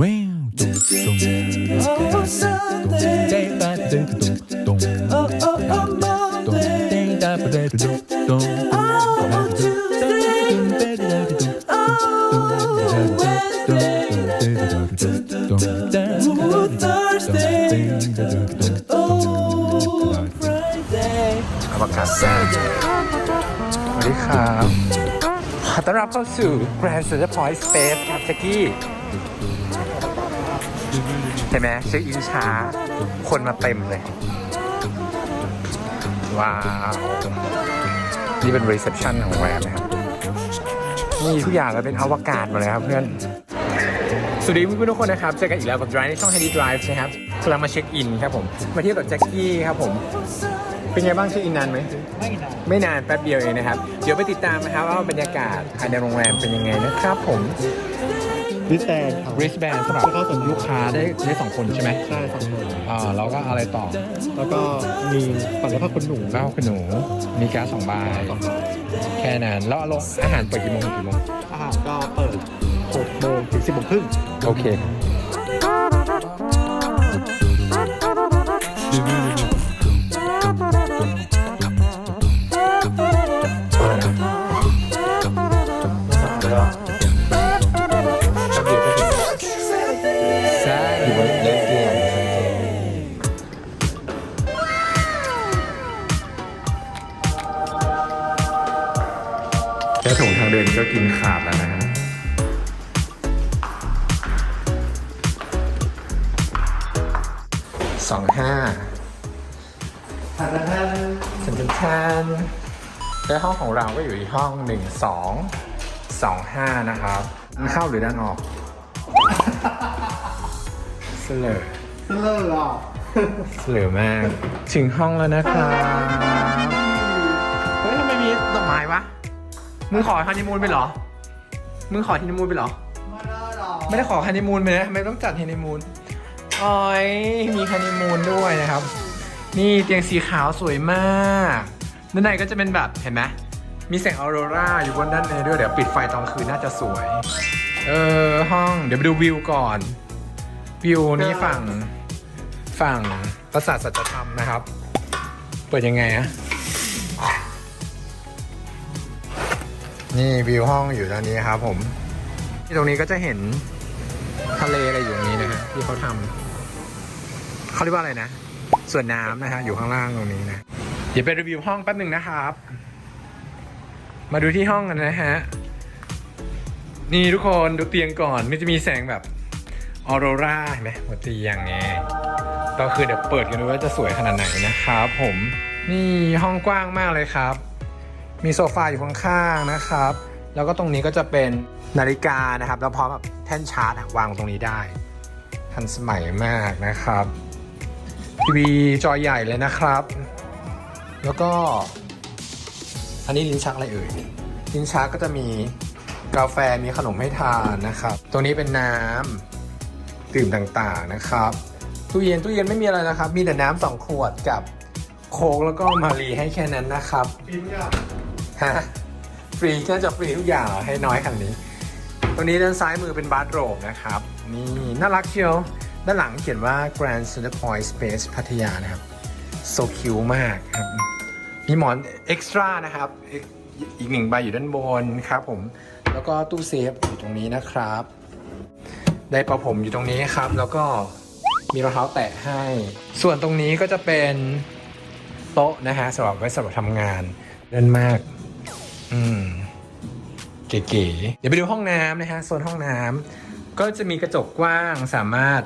วสวัสดีครับขอต้อนรับเข้าสู่ Grand Center Point Space ครับเจ็กกี้ เห็นไหมเช็คอินช้า คนมาเต็มเลย ว้าว นี่เป็น reception ของโรงแรมนะครับนี่ทุกอย่างก็เป็นอวกาศหมดเลยครับเพื่อนสวัสดีเพื่อนๆทุกคนนะครับเจอกันอีกแล้วกับ Drive ในช่อง Handy Drive นะครับกำลังมาเช็คอินครับผม มาเที่ยวกับแจ็คกี้ครับผม เป็นไงบ้างเช็คอินนานไหมไม่นาน ไม่นานแป๊บเดียวเองนะครับ เดี๋ยวไปติดตามนะครับว่าบรรยากาศภายในโรงแรมเป็นยังไงนะครับผม ริสแบนครับ wristband สำหรับลูกค้าได้ได้สองคนใช่ไหมใช่สองคนอ่าแล้วก็อะไรต่อ แล้วก็มีปัดและผ้าขนหนูแล้วคุณหนูมีการดสองใบสองใบแค่นั้น แล้วลงอาหารเปิดกี่โมงถึงกี่โมงอาหารก็เปิด6โมงถึง10โมงครึ่งโอเค สองห้าชันชันชันและห้องของเราก็อยู่ที่ห้องหนึ่งสองสองห้านะครับด้านเข้าหรือด้านออกเสลอเลิกอะเสลอมาก ถึงห้องแล้วนะครับเฮ้ยทำไมมีดอกไม้วะ มึงขอฮันนีมูนไปเหรอ มึงขอฮันนีมูนไปเหรอ ไม่ได้ขอฮันนีมูนไปนะทำไมต้องจัดฮันนีมูน อยมีฮันนีมูนด้วยนะครับ นี่เตียงสีขาวสวยมากด้านในก็จะเป็นแบบเห็นไหมมีแสงออโรราอยู่บนด้านในด้วยเดี๋ยวปิดไฟตอนคืนน่าจะสวย เออห้องเดี๋ยวไปดูวิวก่อน วิวนี่ฝั่งฝั่งปราสาทสัจธรรมนะครับ เปิดยังไงอะนี่วิวห้องอยู่ตรงนี้ครับผม ที่ตรงนี้ก็จะเห็นทะเลอะไรอยู่ตรงนี้นะฮะที่เขาทำ เขาเรียกว่าอะไรนะ ส่วนน้ำนะฮะอยู่ข้างล่างตรงนี้นะ เดี๋ยวไปรีวิวห้องแป๊บหนึ่งนะครับ มาดูที่ห้องกันนะฮะ นี่ทุกคนดูเตียงก่อน มันจะมีแสงแบบออโรราเห็นไหมบนเตียงไงก็คือเดี๋ยวเปิดกันดูว่าจะสวยขนาดไหนนะครับผมนี่ห้องกว้างมากเลยครับ มีโซฟาอยู่ข้างๆนะครับ แล้วก็ตรงนี้ก็จะเป็นนาฬิกานะครับ แล้วพร้อมกับแท่นชาร์จวางตรงนี้ได้ ทันสมัยมากนะครับ ทีวีจอใหญ่เลยนะครับ แล้วก็ อันนี้ลิ้นชักอะไรเอ่ย ลิ้นชักก็จะมีกาแฟมีขนมให้ทานนะครับ ตัวนี้เป็นน้ำดื่มต่างๆนะครับตู้เย็นตู้เย็นไม่มีอะไรนะครับ มีแต่น้ำสองขวดกับโค้กแล้วก็มารีให้แค่นั้นนะครับฟิล์มอะฮะฟรีน่าจะฟรีทุกอย่างเหรอให้น้อยขนาดนี้ตรงนี้ด้านซ้ายมือเป็นบาร์โรบนะครับ นี่น่ารักเชียว ด้านหลังเขียนว่า Grand Center Point Space พัทยานะครับ โซคิวมากครับ มีหมอนเอ็กซ์ตร้านะครับอีกอีกหนึ่งใบอยู่ด้านบนครับผม แล้วก็ตู้เซฟอยู่ตรงนี้นะครับ ได้ประผมอยู่ตรงนี้ครับ แล้วก็มีรองเท้าแตะให้ ส่วนตรงนี้ก็จะเป็นโต๊ะนะฮะสำหรับไว้สำหรับทำงานเล่นมาก อืม เก๋ๆ เดี๋ยวไปดูห้องน้ำนะฮะโซนห้องน้ำก็จะมีกระจกกว้างสามารถ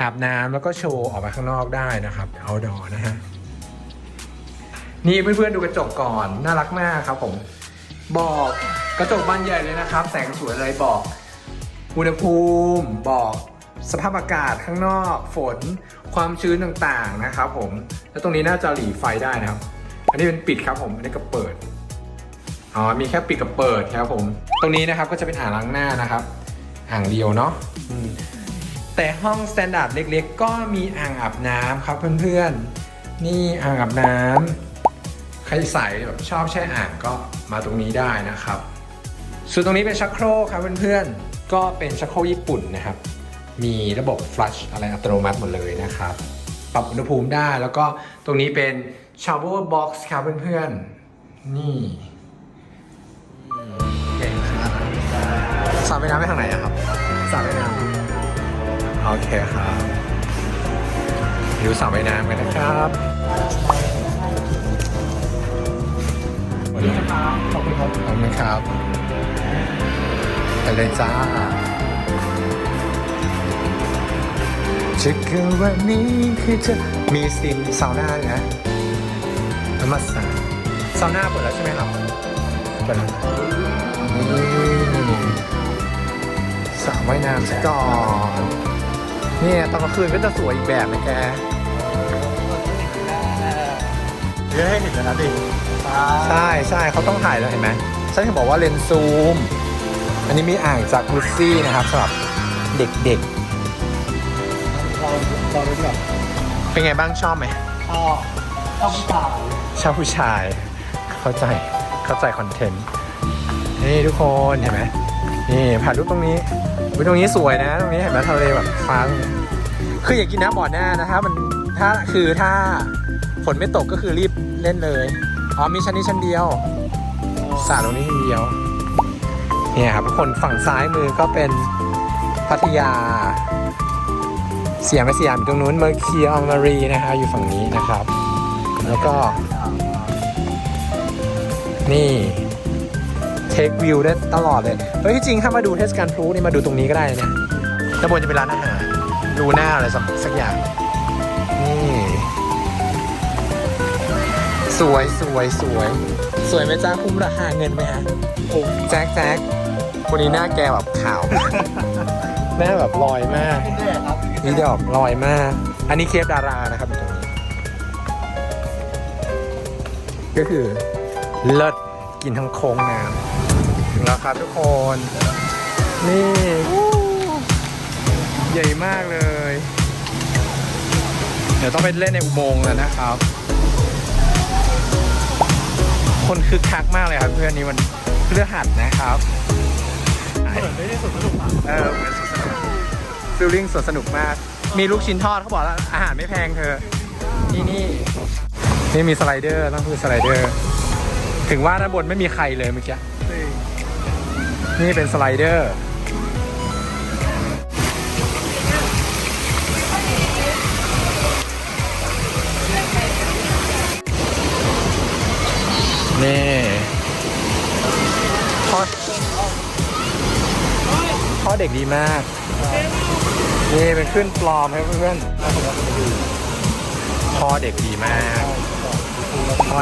อาบน้ำแล้วก็โชว์ออกมาข้างนอกได้นะครับ outdoor นะฮะนี่เพื่อนๆดูกระจกก่อนน่ารักมากครับผม บอกกระจกบานใหญ่เลยนะครับ แสงสวยเลยบอกอุณหภูมิบอกสภาพอากาศข้างนอก ฝนความชื้นต่างๆนะครับ ผมแล้วตรงนี้น่าจะหลีไฟได้นะครับ อันนี้เป็นปิดครับผมอันนี้ก็เปิดอ๋อมีแค่ปิดกับเปิดครับผม ตรงนี้นะครับก็จะเป็นอ่างล้างหน้านะครับอ่างเดียวเนาะ แต่ห้องสแตนดาร์ดเล็กๆ ก็มีอ่างอาบน้ำครับเพื่อนๆ นี่อ่างอาบน้ำใครใส่แบบชอบแช่อ่างก็มาตรงนี้ได้นะครับ ส่วนตรงนี้เป็นชักโครกครับเพื่อนๆ ก็เป็นชักโครกญี่ปุ่นนะครับ มีระบบ flush อะไรอัตโนมัติหมดเลยนะครับ ปรับอุณหภูมิได้แล้วก็ตรงนี้เป็น shower box ครับเพื่อนๆ นี่เก่งครับสระว่ายน้ำไปทางไหนอะครับ คครับดูสระว่ายน้ำกันนะครับขอบคุณครับขอบคุณครับไปเลยจ้าจะเกิดวันนี้คือจะมีซิมซาวน่าเลยนะน้ำมันสาซาวน่าเปิดแล้วใช่ไหมครับเปิดแล้วสระว่ายน้ำซะก่อน เนี่ยตอนกลางคืนก็จะสวยอีกแบบนะแกำเยอะให้เห็นแล้วนะดิใช่ใช่เขาต้องถ่ายแล้วเห็นไหมฉันถึงบอกว่าเลนส์ซูม อันนี้มีอ่างจากลูซี่นะครับสำหรับเด็กเราเราเป็นแบบๆ เป็นไงบ้างชอบไหมชอบชอบผู้ชายชอบผู้ชาย เข้าใจ เข้าใจคอนเทนต์ นี่ทุกคนเห็นไหม นี่ถ่ายรูปตรงนี้ อุ๊ยตรงนี้สวยนะ ตรงนี้เห็นไหมทะเลแบบฟ้าตรงคืออย่ากกินน้ำบ่อหน้านะถ้ามันถ้าคือถ้าฝนไม่ตกก็คือรีบเล่นเลยอ๋อมีชั้นนี้ชั้นเดียวสระตรงนี้ทีเดียวเนี่ยครับทุกคนฝั่งซ้ายมือก็เป็นพัทยาเสียมไม่สยามตรงนู้นเมอร์เคีอองมารีนะฮะอยู่ฝั่งนี้นะครับ แล้วก็ นี่ เทควิวได้ตลอดเลยเฮ้ยที่จริงถ้ามาดูเทศกาลพลุนี่มาดูตรงนี้ก็ได้เนี่ยด้านบนจะเป็นร้านอาหารดูหน้าอะไรสักสักอย่างนี่สวยสวยสวย สวยไหมจ้าคุ้มราคาเงินไหมฮะคุ้มแจ็คแจ็คคนนี้หน้าแกแบบขาวหน้าแบบลอยมากแน่ครับนี่ดอกลอยมาก อันนี้เคฟดารานะครับอยู่ตรงนี้ก็คือเลิศกินทั้งโค้งน้ำถึง แล้วครับทุกคน นี่ใหญ่มากเลย เดี๋ยวต้องไปเล่นในอุโมงค์แล้วนะครับ คนคึกคักมากเลยครับ เพื่อนนี้มันเพื่อหัดนะครับเหมือนไม่ได้สวนสนุกเออเหมือนสวนสนุกฟิลลิ่งสวนสนุกมาก มีลูกชิ้นทอดเขาบอกแล้วอาหารไม่แพงเธอนี่นี่นี่มีสไลเดอร์ต้องคือสไลเดอร์ ถึงว่าด้านบนไม่มีใครเลยเมื่อกี้ นี่เป็นสไลเดอร์ นี่พ่อพ่อเด็กดีมาก นี่เป็นขึ้นปลอมให้เพื่อนพ่อเด็กดีมากพ่อ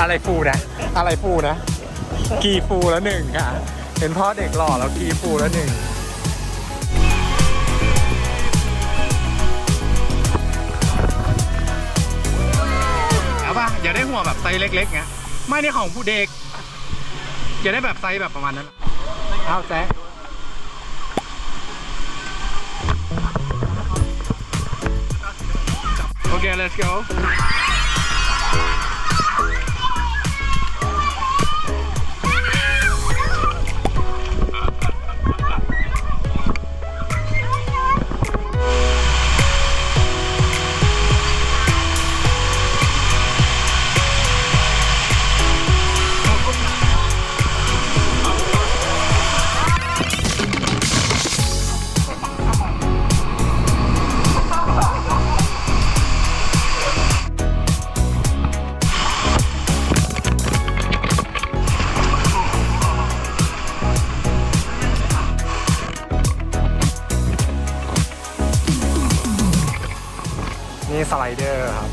อะไรฟูนะ อะไรฟูนะ กีฟูแล้วหนึ่งค่ะ เห็นพ่อเด็กหล่อแล้วกีฟูแล้วหนึ่งเอาป่ะอย่าได้หัวแบบไซส์เล็กๆไงไม่ในของผู้เด็ก อย่าได้แบบไซส์แบบประมาณนั้นเอาแจ๊คโอเค let's go สไลเดอร์ครับ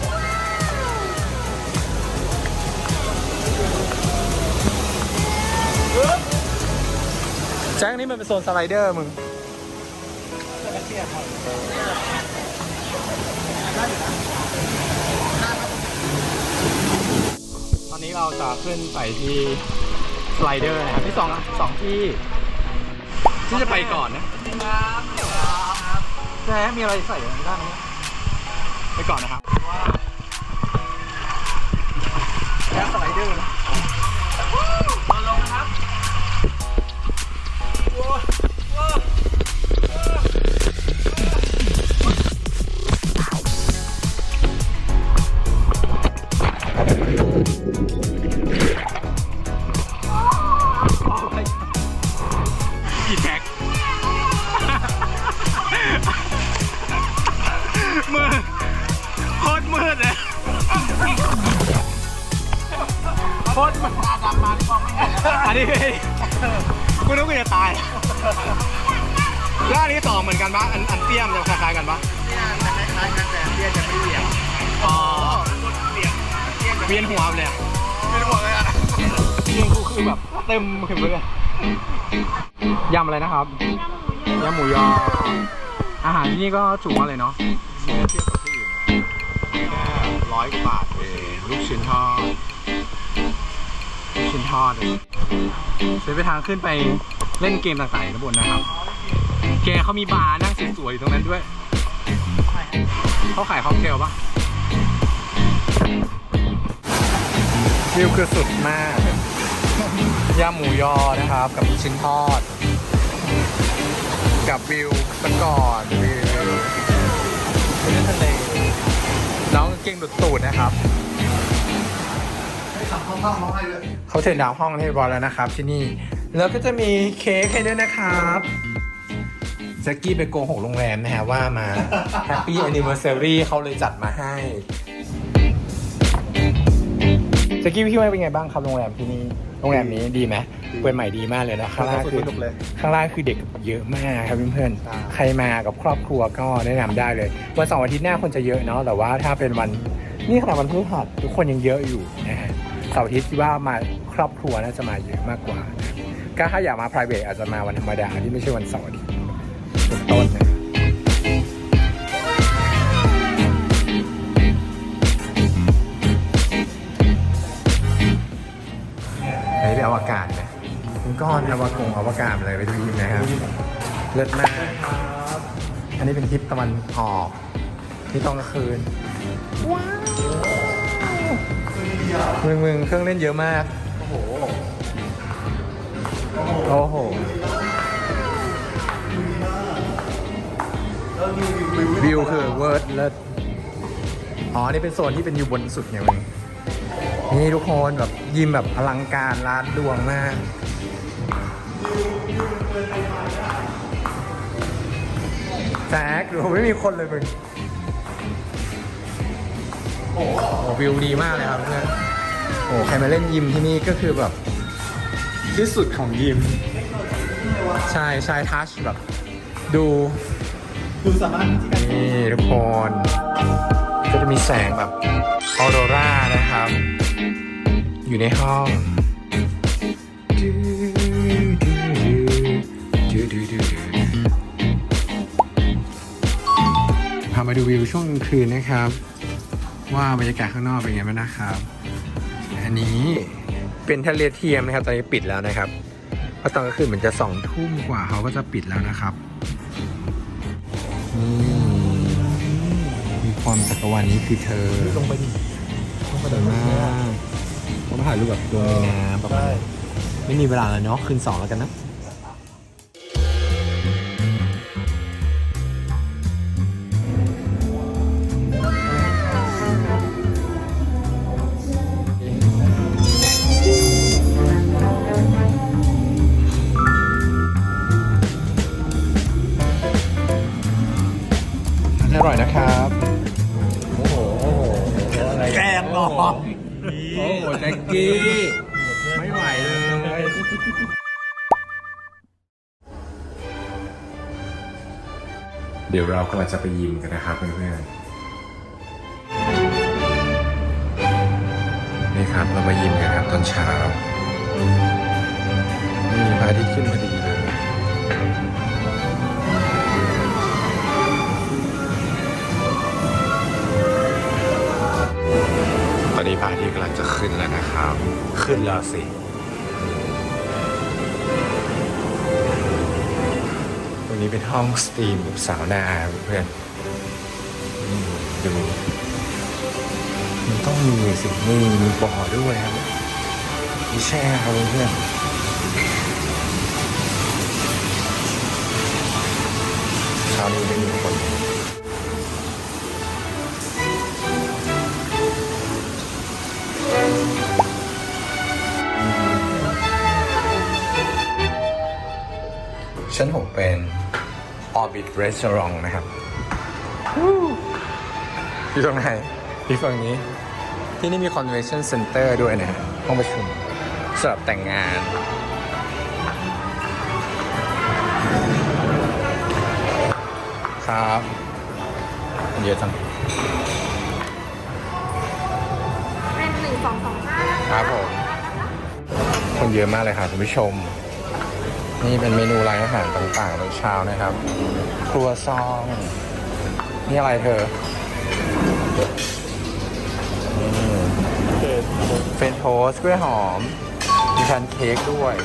แจ็คนี่มันเป็นโซนสไลเดอร์มึงตอนนี้เราจะขึ้นไปที่สไลเดอร์นะครับที่สองสองที่ ที่จะไปก่อนนะแจ๊คมีอะไรใส่อยู่ด้านนี้ไไปก่อนนะครับแล้วสไลเดอร์นะ อันนี้กูนึกว่าจะตายแล้วอันนี้สองเหมือนกันปะอันอันเตี้ยมจะคล้ายๆกันปะจะคล้ายๆกันแต่เตี้ยจะไม่เหวี่ยงอ๋อเบี่ยงเวียนหัวเลยอะไม่รู้เลยอะนี่กูคือแบบเต็มขึ้นเลยยำอะไรนะครับยำหมูยออาหารที่นี่ก็ถูกมากเลยเนาะเทียบกับที่อื่นแค่ร้อยกว่าบาทเองลูกชิ้นทอด ลูกชิ้นทอดเลยเส้นไปทางขึ้นไปเล่นเกมต่างๆข้างบนนะครับ แกเขามีบาร์นั่งสวยๆอยู่ตรงนั้นด้วย เขาขายค็อกเทลปะวิวคือสุดมากยำหมูยอนะครับ กับชิ้นทอด กับวิวสะก่อนวิวทะเลน้องเก่งดุดตูดนะครับ ห้ทำห้องๆน้องให้เลยเขาเทรนดาวห้องให้เรียบร้อยแล้วนะครับ ที่นี่ แล้วก็จะมีเค้กให้ด้วยนะครับแจ็คกี้ไปโกหกโรงแรมนะฮะว่ามา Happy Anniversary เขาเลยจัดมาให้แจ็คกี้พี่ว่าเป็นไงบ้างครับโรงแรมที่นี่โรงแรมนี้ดีไหมเปิดใหม่ดีมากเลยนะข้างล่างคือสนุกเลยข้างล่างคือเด็กเยอะมากครับเพื่อนอ่าๆใครมากับครอบครัวก็แนะนำได้เลยวันเสาร์อาทิตย์หน้าคนจะเยอะเนาะแต่ว่าถ้าเป็นวันนี่ขนาดวันพฤหัสทุกคนยังเยอะอยู่นะฮะ เสาร์อาทิตย์คิดว่ามาครอบครัวน่าจะมาเยอะมากกว่า ก็ถ้าอยากมา private อาจจะมาวันธรรมดาที่ไม่ใช่วันเสาร์อาทิตย์เป็นต้นนะอันนี้เป็นอวกาศไหมเป็นก้อนอวกงอวกาศเลยไปดูยิมนะครับ เลิศมาก อันนี้เป็นทิศตะวันออกที่ตอนกลางคืน ว้าว มึงมึงเครื่องเล่นเยอะมากโอ้โหโอ้โห วิวคือเวิร์ดเลิศอ๋อ นี่เป็นโซนที่เป็นอยู่บนสุดไงมึงนี่ทุกคนแบบยิมแบบอลังการร้านดวงมาก แจ็คดูไม่มีคนเลยมึง โอ้โหวิวดีมากเลยครับเพื่อนโอ้โหใครมาเล่นยิมที่นี่ก็คือแบบที่สุดของยิม ใช่ใช่ทัชแบบ ดูดูสามารถที่กันนี่ทุกคน ก็จะมีแสงแบบออโรรานะครับ อยู่ในห้องพามาดูวิวช่วงกลางคืนนะครับ ว่าบรรยากาศข้างนอกเป็นไงบ้างนะครับ อันนี้เป็นทะเลเทียมนะครับ ตอนนี้ปิดแล้วนะครับเพราะตอนกลางคืนเหมือนจะสองทุ่มกว่าเขาก็จะปิดแล้วนะครับนี่มีความจักรวาลนี้คือเธอลงไปดิลงไปสวยมากผมถ่ายรูปแบบลงในน้ำประมาณได้นี้ไม่มีเวลาแล้วเนาะคืนสองแล้วกันนะ กำลังจะไปยิมกันนะครับเพื่อนๆนี่ครับเรามายิมกันครับตอนเช้านี่พระอาทิตย์ขึ้นพอดีเลยตอนนี้พระอาทิตย์กำลังจะขึ้นแล้วนะครับ ขึ้นแล้วสิ นี้เป็นห้องสตรีมแบบสาวนาเพื่อนดูมันต้องมีสินี่มีบ่อด้วยครับมีแช่ครับเพื่อนเช้านี้ไม่มีคนชั้น6เป็น Orbit Restaurant นะครับอยู่ตรงไหนที่ฝั่งนี้ ที่นี่มี Convention Center ด้วยนะฮะห้องประชุมสำหรับแต่งงานครับเยอะจังเป็นหนึ่งสองสองห้าครับผมคนเยอะมากเลยค่ะคุณผู้ชม นี่เป็นเมนูร้านอาหารต่างๆตอนเช้านะครับ ครัวซอง นี่อะไรเธอเฟนโทสกล้วยหอม มีแพนเค้กด้วย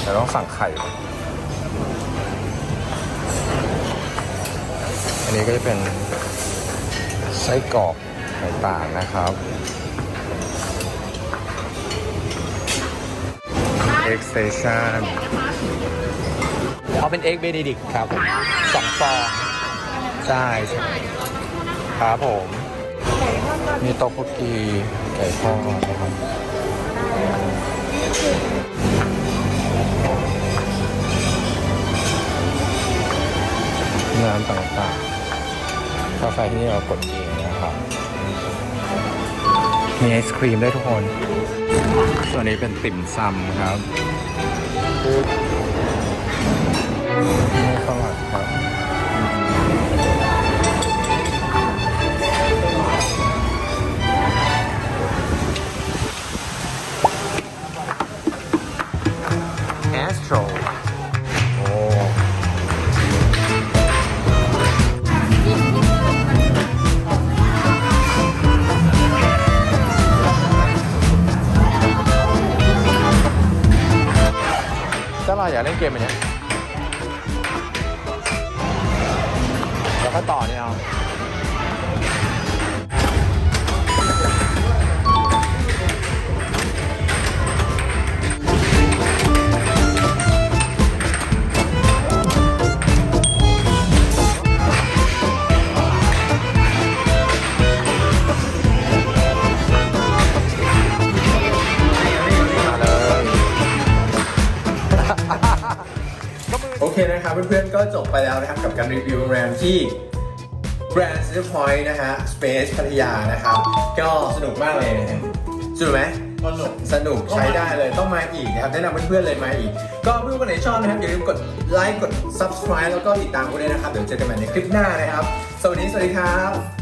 แต่ต้องสั่งไข่ อันนี้ก็จะเป็นไส้กรอกต่างๆนะครับ เอ็กเตชันเอาเป็นเอ็กเบนดิกครับผมสองฟองใช่ใช่ครับผม มีโต๊ะพุกีไก่ทอดนะครับน้ำต่างๆกาแฟที่นี่เรากดเองนะครับ มีไอศครีมได้วยทุกคน ตัวนนี้เป็นติ่มซำครับนี่ข้าวหลามครับ เราอยากเล่นเกมอันเนี้ยแล้วก็ต่อเนี่ยเอา โอเคนะครับเพื่อนๆก็จบไปแล้วนะครับกับการรีวิวโรงแรมที่ Grand Center Point นะฮะ Space พัทยานะครับ ก็สนุกมากเลยนะฮะสนุกไหมสนุกสนุกใช้ได้เลยต้องมาอีกนะครับแนะนำเพื่อนๆเลยมาอีก ก็เพื่อนคนไหนชอบนะครับอย่าลืมกดไลค์กด subscribe แล้วก็ติดตามกันด้วยนะครับ เดี๋ยวเจอกันใหม่ในคลิปหน้านะครับ สวัสดี สวัสดีครับ